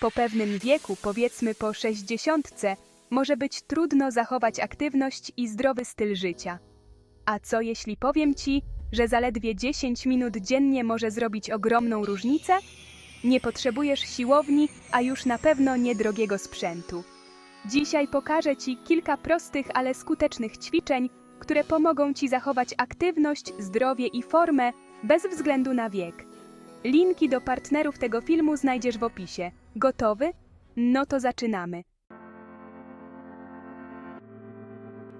Po pewnym wieku, powiedzmy po 60, może być trudno zachować aktywność i zdrowy styl życia. A co jeśli powiem ci, że zaledwie 10 minut dziennie może zrobić ogromną różnicę? Nie potrzebujesz siłowni, a już na pewno niedrogiego sprzętu. Dzisiaj pokażę Ci kilka prostych, ale skutecznych ćwiczeń, które pomogą Ci zachować aktywność, zdrowie i formę bez względu na wiek. Linki do partnerów tego filmu znajdziesz w opisie. Gotowy? No to zaczynamy.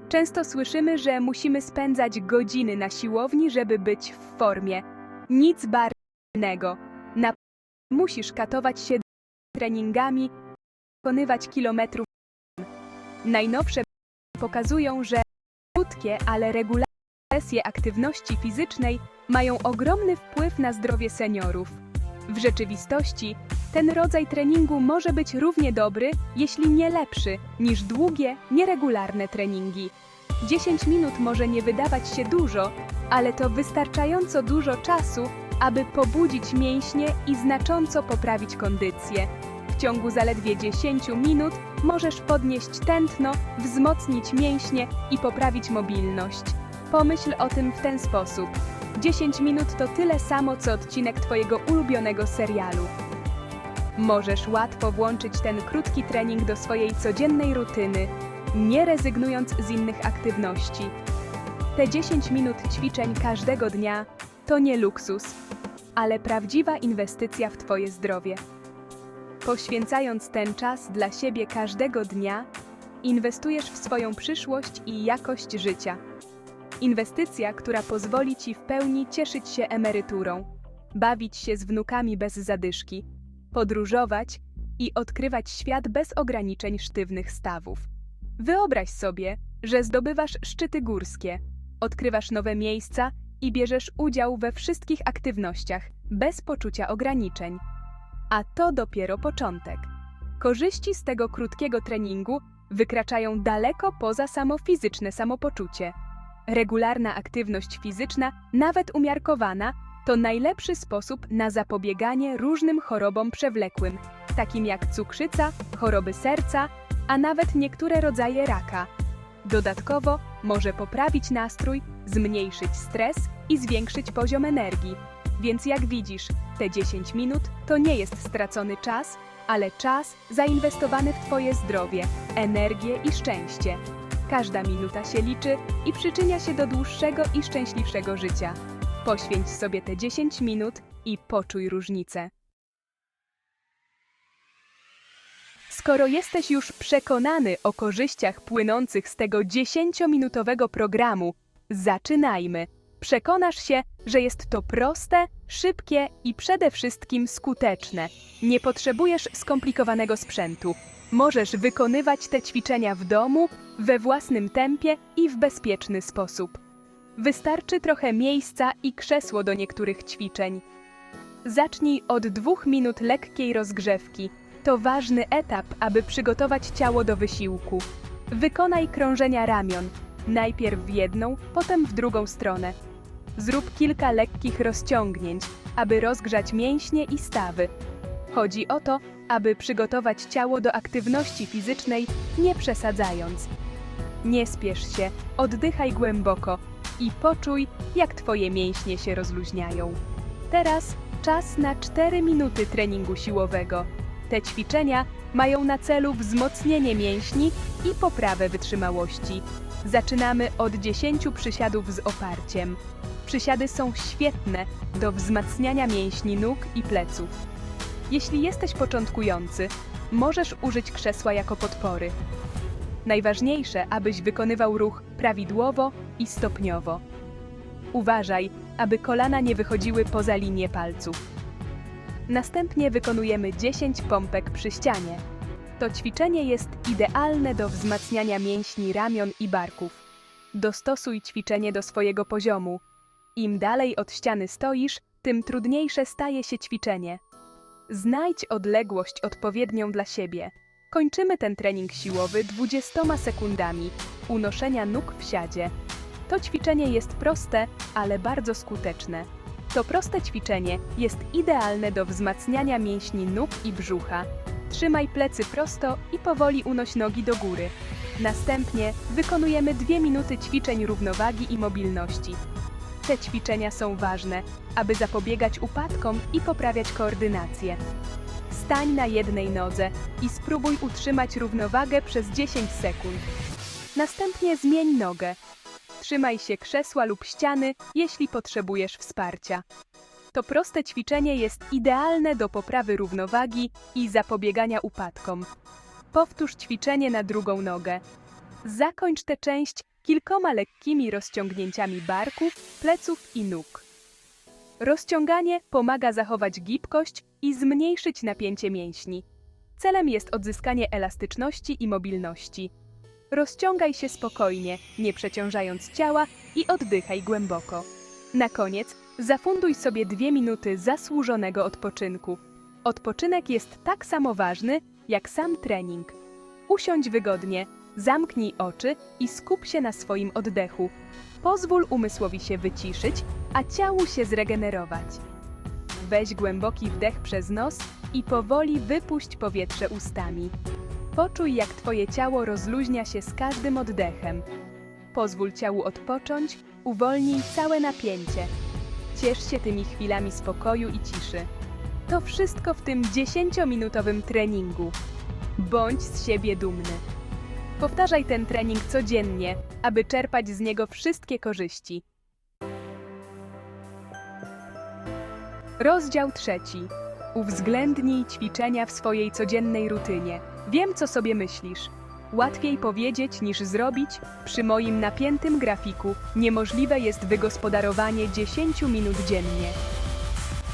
Często słyszymy, że musimy spędzać godziny na siłowni, żeby być w formie. Nic bardziej Na musisz katować się treningami, pokonywać kilometrów. Najnowsze pokazują, że krótkie, ale regularne sesje aktywności fizycznej mają ogromny wpływ na zdrowie seniorów. W rzeczywistości ten rodzaj treningu może być równie dobry, jeśli nie lepszy, niż długie, nieregularne treningi. 10 minut może nie wydawać się dużo, ale to wystarczająco dużo czasu, aby pobudzić mięśnie i znacząco poprawić kondycję. W ciągu zaledwie 10 minut możesz podnieść tętno, wzmocnić mięśnie i poprawić mobilność. Pomyśl o tym w ten sposób. 10 minut to tyle samo co odcinek Twojego ulubionego serialu. Możesz łatwo włączyć ten krótki trening do swojej codziennej rutyny, nie rezygnując z innych aktywności. Te 10 minut ćwiczeń każdego dnia to nie luksus, ale prawdziwa inwestycja w Twoje zdrowie. Poświęcając ten czas dla siebie każdego dnia, inwestujesz w swoją przyszłość i jakość życia. Inwestycja, która pozwoli Ci w pełni cieszyć się emeryturą, bawić się z wnukami bez zadyszki, podróżować i odkrywać świat bez ograniczeń sztywnych stawów. Wyobraź sobie, że zdobywasz szczyty górskie, odkrywasz nowe miejsca i bierzesz udział we wszystkich aktywnościach bez poczucia ograniczeń. A to dopiero początek. Korzyści z tego krótkiego treningu wykraczają daleko poza samo fizyczne samopoczucie. Regularna aktywność fizyczna, nawet umiarkowana, to najlepszy sposób na zapobieganie różnym chorobom przewlekłym, takim jak cukrzyca, choroby serca, a nawet niektóre rodzaje raka. Dodatkowo może poprawić nastrój, zmniejszyć stres i zwiększyć poziom energii. Więc jak widzisz, te 10 minut to nie jest stracony czas, ale czas zainwestowany w Twoje zdrowie, energię i szczęście. Każda minuta się liczy i przyczynia się do dłuższego i szczęśliwszego życia. Poświęć sobie te 10 minut i poczuj różnicę. Skoro jesteś już przekonany o korzyściach płynących z tego 10-minutowego programu, zaczynajmy. Przekonasz się, że jest to proste, szybkie i przede wszystkim skuteczne. Nie potrzebujesz skomplikowanego sprzętu. Możesz wykonywać te ćwiczenia w domu, we własnym tempie i w bezpieczny sposób. Wystarczy trochę miejsca i krzesło do niektórych ćwiczeń. Zacznij od dwóch minut lekkiej rozgrzewki. To ważny etap, aby przygotować ciało do wysiłku. Wykonaj krążenia ramion, najpierw w jedną, potem w drugą stronę. Zrób kilka lekkich rozciągnięć, aby rozgrzać mięśnie i stawy. Chodzi o to, aby przygotować ciało do aktywności fizycznej, nie przesadzając. Nie spiesz się, oddychaj głęboko i poczuj, jak Twoje mięśnie się rozluźniają. Teraz czas na 4 minuty treningu siłowego. Te ćwiczenia mają na celu wzmocnienie mięśni i poprawę wytrzymałości. Zaczynamy od 10 przysiadów z oparciem. Przysiady są świetne do wzmacniania mięśni nóg i pleców. Jeśli jesteś początkujący, możesz użyć krzesła jako podpory. Najważniejsze, abyś wykonywał ruch prawidłowo i stopniowo. Uważaj, aby kolana nie wychodziły poza linię palców. Następnie wykonujemy 10 pompek przy ścianie. To ćwiczenie jest idealne do wzmacniania mięśni ramion i barków. Dostosuj ćwiczenie do swojego poziomu. Im dalej od ściany stoisz, tym trudniejsze staje się ćwiczenie. Znajdź odległość odpowiednią dla siebie. Kończymy ten trening siłowy 20 sekundami unoszenia nóg w siadzie. To ćwiczenie jest proste, ale bardzo skuteczne. To proste ćwiczenie jest idealne do wzmacniania mięśni nóg i brzucha. Trzymaj plecy prosto i powoli unoś nogi do góry. Następnie wykonujemy dwie minuty ćwiczeń równowagi i mobilności. Te ćwiczenia są ważne, aby zapobiegać upadkom i poprawiać koordynację. Stań na jednej nodze i spróbuj utrzymać równowagę przez 10 sekund. Następnie zmień nogę. Trzymaj się krzesła lub ściany, jeśli potrzebujesz wsparcia. To proste ćwiczenie jest idealne do poprawy równowagi i zapobiegania upadkom. Powtórz ćwiczenie na drugą nogę. Zakończ tę część kilkoma lekkimi rozciągnięciami barków, pleców i nóg. Rozciąganie pomaga zachować gibkość i zmniejszyć napięcie mięśni. Celem jest odzyskanie elastyczności i mobilności. Rozciągaj się spokojnie, nie przeciążając ciała i oddychaj głęboko. Na koniec zafunduj sobie dwie minuty zasłużonego odpoczynku. Odpoczynek jest tak samo ważny jak sam trening. Usiądź wygodnie, zamknij oczy i skup się na swoim oddechu. Pozwól umysłowi się wyciszyć, a ciału się zregenerować. Weź głęboki wdech przez nos i powoli wypuść powietrze ustami. Poczuj, jak Twoje ciało rozluźnia się z każdym oddechem. Pozwól ciału odpocząć, uwolnij całe napięcie. Ciesz się tymi chwilami spokoju i ciszy. To wszystko w tym 10-minutowym treningu. Bądź z siebie dumny. Powtarzaj ten trening codziennie, aby czerpać z niego wszystkie korzyści. Rozdział trzeci. Uwzględnij ćwiczenia w swojej codziennej rutynie. Wiem, co sobie myślisz. Łatwiej powiedzieć niż zrobić. Przy moim napiętym grafiku niemożliwe jest wygospodarowanie 10 minut dziennie.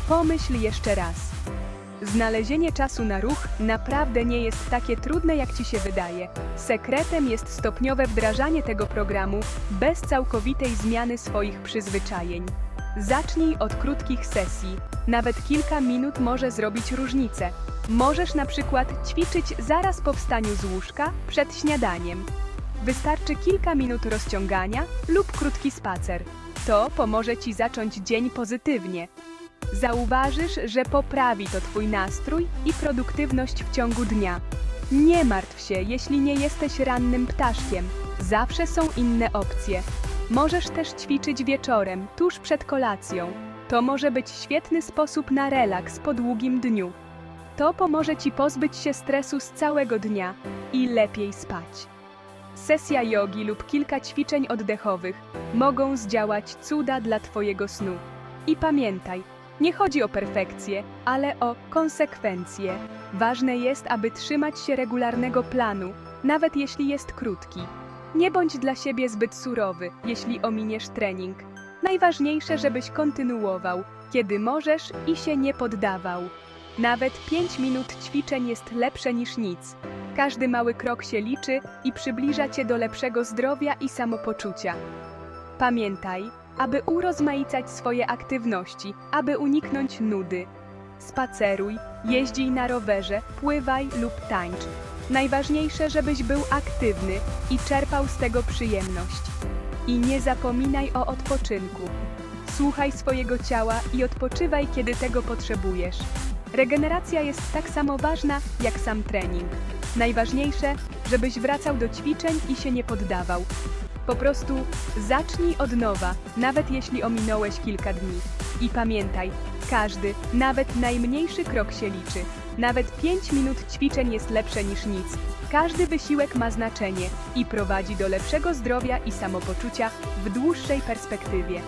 Pomyśl jeszcze raz. Znalezienie czasu na ruch naprawdę nie jest takie trudne, jak ci się wydaje. Sekretem jest stopniowe wdrażanie tego programu bez całkowitej zmiany swoich przyzwyczajeń. Zacznij od krótkich sesji. Nawet kilka minut może zrobić różnicę. Możesz na przykład ćwiczyć zaraz po wstaniu z łóżka przed śniadaniem. Wystarczy kilka minut rozciągania lub krótki spacer. To pomoże ci zacząć dzień pozytywnie. Zauważysz, że poprawi to Twój nastrój i produktywność w ciągu dnia. Nie martw się, jeśli nie jesteś rannym ptaszkiem. Zawsze są inne opcje. Możesz też ćwiczyć wieczorem, tuż przed kolacją. To może być świetny sposób na relaks po długim dniu. To pomoże Ci pozbyć się stresu z całego dnia i lepiej spać. Sesja jogi lub kilka ćwiczeń oddechowych mogą zdziałać cuda dla Twojego snu. I pamiętaj, nie chodzi o perfekcję, ale o konsekwencje. Ważne jest, aby trzymać się regularnego planu, nawet jeśli jest krótki. Nie bądź dla siebie zbyt surowy, jeśli ominiesz trening. Najważniejsze, żebyś kontynuował, kiedy możesz i się nie poddawał. Nawet 5 minut ćwiczeń jest lepsze niż nic. Każdy mały krok się liczy i przybliża cię do lepszego zdrowia i samopoczucia. Pamiętaj, aby urozmaicać swoje aktywności, aby uniknąć nudy. Spaceruj, jeździj na rowerze, pływaj lub tańcz. Najważniejsze, żebyś był aktywny i czerpał z tego przyjemność. I nie zapominaj o odpoczynku. Słuchaj swojego ciała i odpoczywaj, kiedy tego potrzebujesz. Regeneracja jest tak samo ważna jak sam trening. Najważniejsze, żebyś wracał do ćwiczeń i się nie poddawał. Po prostu zacznij od nowa, nawet jeśli ominąłeś kilka dni. I pamiętaj, każdy, nawet najmniejszy krok się liczy. Nawet 5 minut ćwiczeń jest lepsze niż nic. Każdy wysiłek ma znaczenie i prowadzi do lepszego zdrowia i samopoczucia w dłuższej perspektywie.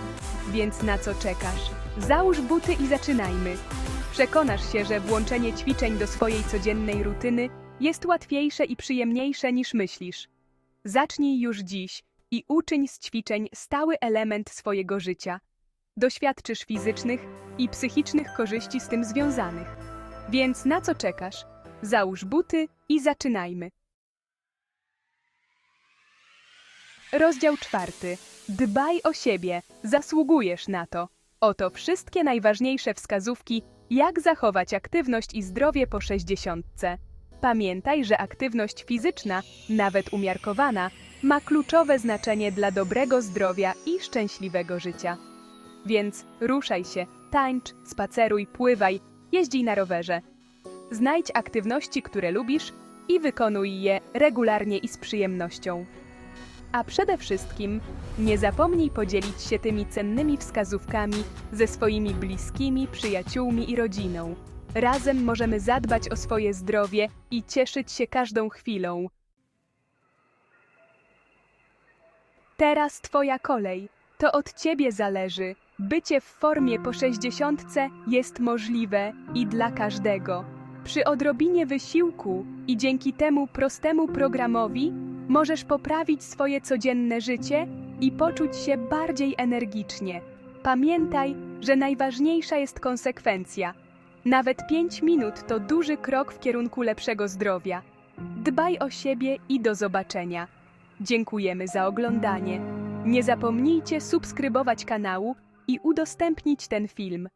Więc na co czekasz? Załóż buty i zaczynajmy. Przekonasz się, że włączenie ćwiczeń do swojej codziennej rutyny jest łatwiejsze i przyjemniejsze niż myślisz. Zacznij już dziś i uczyń z ćwiczeń stały element swojego życia. Doświadczysz fizycznych i psychicznych korzyści z tym związanych. Więc na co czekasz? Załóż buty i zaczynajmy. Rozdział czwarty. Dbaj o siebie, zasługujesz na to. Oto wszystkie najważniejsze wskazówki, jak zachować aktywność i zdrowie po 60. Pamiętaj, że aktywność fizyczna, nawet umiarkowana, ma kluczowe znaczenie dla dobrego zdrowia i szczęśliwego życia. Więc ruszaj się, tańcz, spaceruj, pływaj, jeździj na rowerze. Znajdź aktywności, które lubisz i wykonuj je regularnie i z przyjemnością. A przede wszystkim nie zapomnij podzielić się tymi cennymi wskazówkami ze swoimi bliskimi, przyjaciółmi i rodziną. Razem możemy zadbać o swoje zdrowie i cieszyć się każdą chwilą. Teraz Twoja kolej. To od Ciebie zależy. Bycie w formie po 60 jest możliwe i dla każdego. Przy odrobinie wysiłku i dzięki temu prostemu programowi możesz poprawić swoje codzienne życie i poczuć się bardziej energicznie. Pamiętaj, że najważniejsza jest konsekwencja. Nawet 5 minut to duży krok w kierunku lepszego zdrowia. Dbaj o siebie i do zobaczenia. Dziękujemy za oglądanie. Nie zapomnijcie subskrybować kanału i udostępnić ten film.